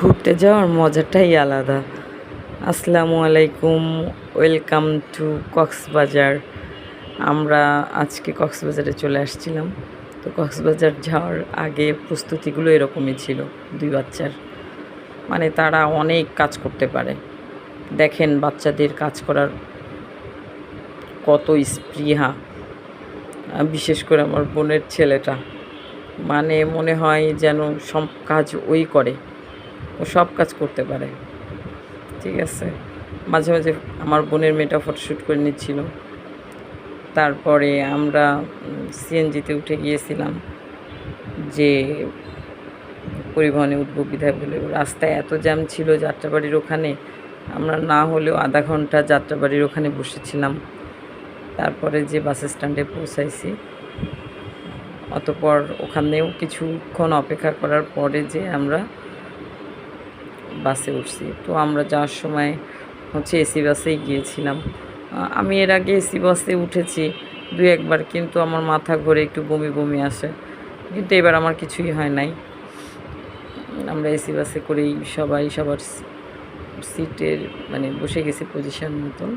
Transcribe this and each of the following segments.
ঘুরতে যাওয়ার মজাটাই আলাদা। আসসালামু আলাইকুম, ওয়েলকাম টু কক্সবাজার। আমরা আজকে কক্সবাজারে চলে আসছিলাম। তো কক্সবাজার যাওয়ার আগে প্রস্তুতিগুলো এরকমই ছিল, দুই বাচ্চার। মানে তারা অনেক কাজ করতে পারে। দেখেন বাচ্চাদের কাজ করার কত স্পৃহা। বিশেষ করে আমার বোনের ছেলেটা। মানে মনে হয় যেন সব কাজ ওই করে। ও সব কাজ করতে পারে। ঠিক আছে? মাঝে মাঝে আমার বোনের মেয়েটা ফটোশ্যুট করে নিচ্ছিল। তারপরে আমরা সিএনজিতে উঠে গিয়েছিলাম যে পরিবহনে উঠবো বিধায় বলে। রাস্তায় এত জ্যাম ছিল যাত্রাবাড়ির ওখানে, আমরা না হলেও আধা ঘণ্টা যাত্রাবাড়ির ওখানে বসেছিলাম। তারপরে যে বাস স্ট্যান্ডে পৌঁছাইছি, অতপর ওখানেও কিছুক্ষণ অপেক্ষা করার পরে যে আমরা বাসে উঠছি। তো আমরা যাওয়ার সময় হচ্ছে এসি বাসেই গিয়েছিলাম। আমি এর আগে এসি বাসে উঠেছি দু একবার, কিন্তু আমার মাথা ঘুরে একটু বমি বমি আসে। কিন্তু এবার আমার কিছুই হয় নাই। আমরা এসি বাসে করেই সবাই সবার সিটের মানে বসে গেছি পজিশন মতন।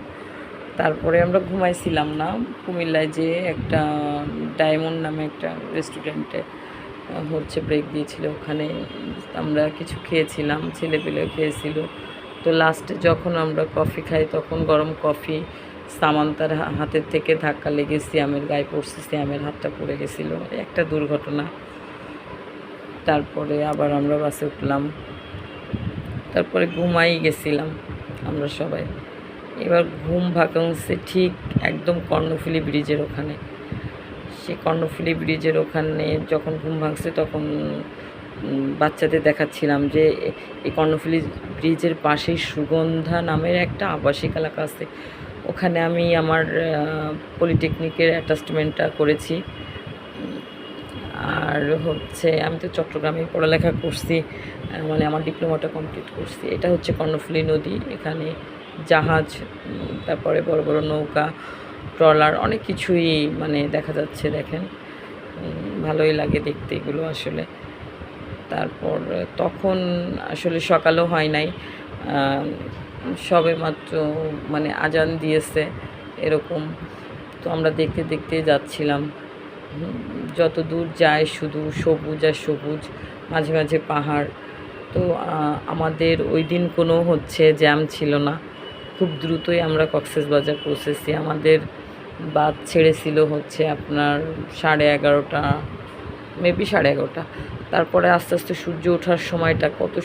তারপরে আমরা ঘুমাইছিলাম না। কুমিল্লায় যে একটা ডায়মন্ড নামে একটা রেস্টুরেন্টে হচ্ছে ব্রেক দিয়েছিল। ওখানে আমরা কিছু খেয়েছিলাম ছেলে পেলে খেয়েছিল। তো লাস্টে যখন আমরা কফি খাই, তখন গরম কফি সামান্তার হাতের থেকে ধাক্কা লেগে সিয়ামের গায়ে পড়ছে, সিয়ামের হাতটা পড়ে গেছিল। একটা দুর্ঘটনা। তারপরে আবার আমরা বাসে উঠলাম। তারপরে ঘুমাই গেছিলাম আমরা সবাই। এবার ঘুম ভাকাংশে ঠিক একদম কর্ণফুলি ব্রিজের ওখানে। সে কর্ণফুলি ব্রিজের ওখানে যখন ঘুম ভাঙছে তখন বাচ্চাদের দেখাচ্ছিলাম যে এই কর্ণফুলি ব্রিজের পাশেই সুগন্ধা নামের একটা আবাসিক এলাকা আছে। ওখানে আমি আমার পলিটেকনিকের অ্যাটাচমেন্টটা করেছি। আর হচ্ছে আমি তো চট্টগ্রামে পড়ালেখা করছি মানে আমার ডিপ্লোমাটা কমপ্লিট করছি। এটা হচ্ছে কর্ণফুলী নদী, এখানে জাহাজ তারপরে বড় বড় নৌকা ট্রলার, অনেক কিছুই মানে দেখা যাচ্ছে দেখেন। ভালোই লাগে দেখতে এগুলো আসলে। তারপর তখন আসলে সকালও হয় নাই। সবে মাত্র মানে আজান দিয়েছে এরকম। তো আমরা দেখতে দেখতে যাচ্ছিলাম। যত দূর যায় শুধু সবুজ আর সবুজ, মাঝে মাঝে পাহাড়। তো আমাদের ওই দিন কোনো হচ্ছে জ্যাম ছিল না। খুব দ্রুতই আমরা কক্সেস বাজার পৌঁছেছি। আমাদের বাদ ছেড়েছিল হচ্ছে আপনার সাড়ে এগারোটা মেবি সাড়ে এগারোটা। তারপরে আস্তে আস্তে সূর্য ওঠার সময়টা কত